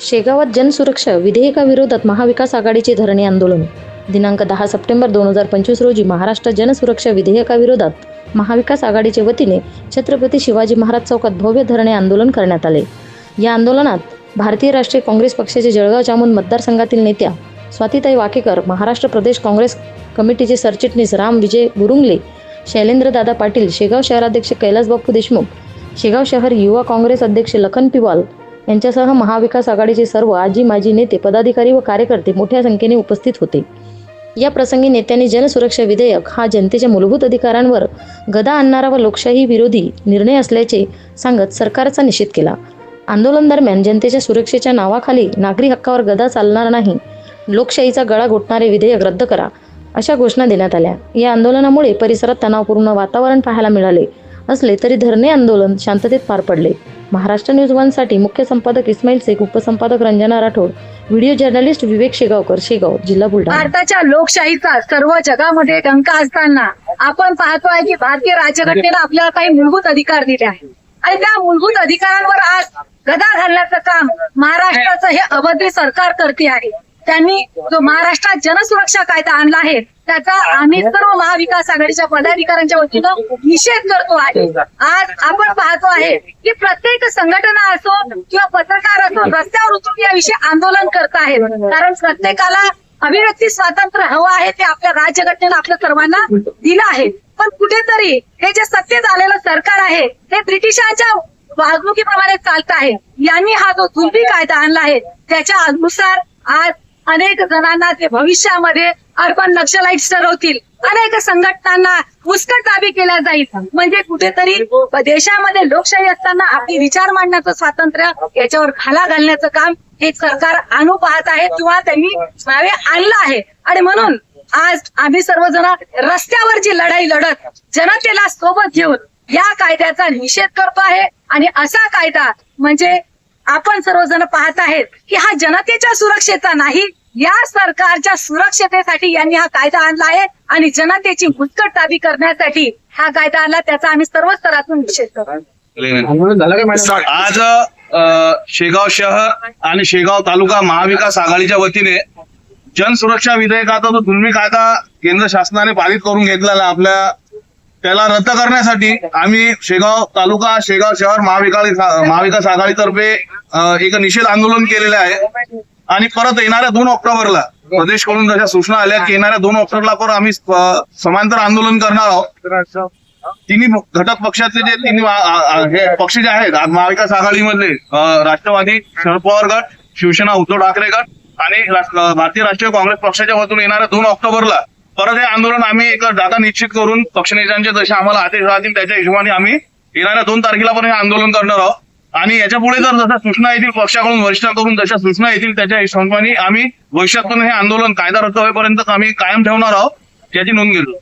शेगावात जनसुरक्षा विधेयकाविरोधात महाविकास आघाडीचे धरणे आंदोलन. दिनांक दहा सप्टेंबर दोन हजार पंचवीस रोजी महाराष्ट्र जनसुरक्षा विधेयकाविरोधात महाविकास आघाडीच्या वतीने छत्रपती शिवाजी महाराज चौकात भव्य धरणे आंदोलन करण्यात आले. या आंदोलनात भारतीय राष्ट्रीय काँग्रेस पक्षाचे जळगाव जामून मतदारसंघातील नेत्या स्वातीताई वाकेकर महाराष्ट्र प्रदेश काँग्रेस कमिटीचे सरचिटणीस राम विजय गुरुंगले शैलेंद्रदादा पाटील शेगाव शहराध्यक्ष कैलास बापू देशमुख शेगाव शहर युवा काँग्रेस अध्यक्ष लखन पिवाल यांच्यासह महाविकास आघाडीचे सर्व आजी माजी नेते पदाधिकारी व कार्यकर्ते मोठ्या संख्येने उपस्थित होते. या प्रसंगी नेत्यांनी जनसुरक्षा विधेयक हा जनतेच्या मूलभूत अधिकारांवर गदा आणणारा व लोकशाही विरोधी निर्णय असल्याचे सांगत सरकारचा निषेध केला. आंदोलन दरम्यान जनतेच्या सुरक्षेच्या नावाखाली नागरी हक्कावर गदा चालणार नाही लोकशाहीचा गळा घोटणारे विधेयक रद्द करा अशा घोषणा देण्यात आल्या. या आंदोलनामुळे परिसरात तणावपूर्ण वातावरण पाहायला मिळाले असले तरी धरणे आंदोलन शांततेत पार पडले. महाराष्ट्र न्यूज वनसाठी मुख्य संपादक इस्माईल शेख उपसंपादक रंजना राठोड व्हिडिओ जर्नलिस्ट विवेक शेगावकर शेगाव जिल्हा बुलढाणा. भारताच्या लोकशाहीचा सर्व जगामध्ये डंका असताना आपण पाहतोय की भारतीय राज्यघटनेला आपल्याला काही मूलभूत अधिकार दिले आहेत. आणि त्या मूलभूत अधिकारांवर आज गदा घालण्याचं काम महाराष्ट्राचं हे अभद्र सरकार करते आहे. त्यांनी जो महाराष्ट्रात जनसुरक्षा कायदा आणला आहे त्याचा आम्ही सर्व महाविकास आघाडीच्या पदाधिकाऱ्यांच्या वतीनं निषेध करतो आहे. आज आपण पाहतो आहे की प्रत्येक संघटना असो किंवा पत्रकार असो रस्त्यावर उतरून याविषयी आंदोलन करत आहेत. कारण प्रत्येकाला अभिव्यक्ती स्वातंत्र्य हवं आहे ते आपल्या राज्यघटनेनं आपल्या सर्वांना दिलं आहे. पण कुठेतरी हे जे सत्तेत आलेलं सरकार आहे हे ब्रिटिशांच्या वागणुकीप्रमाणे चालत आहे. यांनी हा जो जुलबी कायदा आणला आहे त्याच्या अनुसार आज अनेक जणांना ते भविष्यामध्ये अर्बन नक्षलाइट्स ठरवतील अनेक संघटनांना मुस्कट ताबी केल्या जाईल. म्हणजे कुठेतरी देशामध्ये लोकशाही असताना आपली विचार मांडण्याचं स्वातंत्र्य याच्यावर खाला घालण्याचं काम हे सरकार आणू पाहत आहे किंवा त्यांनी नावे आणलं आहे. आणि म्हणून आज आम्ही सर्वजण रस्त्यावर जी लढाई लढत जनतेला सोबत घेऊन या कायद्याचा निषेध करतो आहे. आणि असा कायदा म्हणजे आपण सर्वजण पाहत आहेत की हा जनतेच्या सुरक्षेचा नाही या सरकारच्या सुरक्षतेसाठी यांनी हा कायदा आणला आहे आणि जनतेची मुस्कट ताबी करण्यासाठी हा कायदा आणला त्याचा आम्ही सर्व स्तरातून निषेध करतो. आज शेगाव शहर आणि शेगाव तालुका महाविकास आघाडीच्या वतीने जनसुरक्षा विधेयकाचा जो दुर्मी कायदा केंद्र शासनाने पारित करून घेतलेला आपल्या त्याला रद्द करण्यासाठी आम्ही शेगाव तालुका शेगाव शहर महाविकास महाविकास आघाडीतर्फे एक निषेध आंदोलन केलेलं आहे. आणि परत येणाऱ्या दोन ऑक्टोबरला प्रदेशकडून जशा सूचना आल्या की येणाऱ्या दोन ऑक्टोबरला पण आम्ही समांतर आंदोलन करणार आहोत. तिन्ही घटक पक्षातले जे तिन्ही हे पक्ष जे आहेत महाविकास आघाडीमधले राष्ट्रवादी शरद पवार गट शिवसेना उद्धव ठाकरे गट आणि भारतीय राष्ट्रीय काँग्रेस पक्षाच्या वतीने येणाऱ्या दोन ऑक्टोबरला परत हे आंदोलन आम्ही एक जाता निश्चित करून पक्षनेत्यांचे जसे आम्हाला आदेश राहतील त्याच्या हिशोबाने आम्ही येणाऱ्या दोन तारखेला पण हे आंदोलन करणार आहोत. आणि याच्यापुढे जर जशा सूचना येतील पक्षाकडून वरिष्ठांकडून जशा सूचना येतील त्याच्या हिशोबाने आम्ही भविष्यात पण हे आंदोलन कायदा रद्द होईपर्यंत आम्ही कायम ठेवणार आहोत याची नोंद घेतो.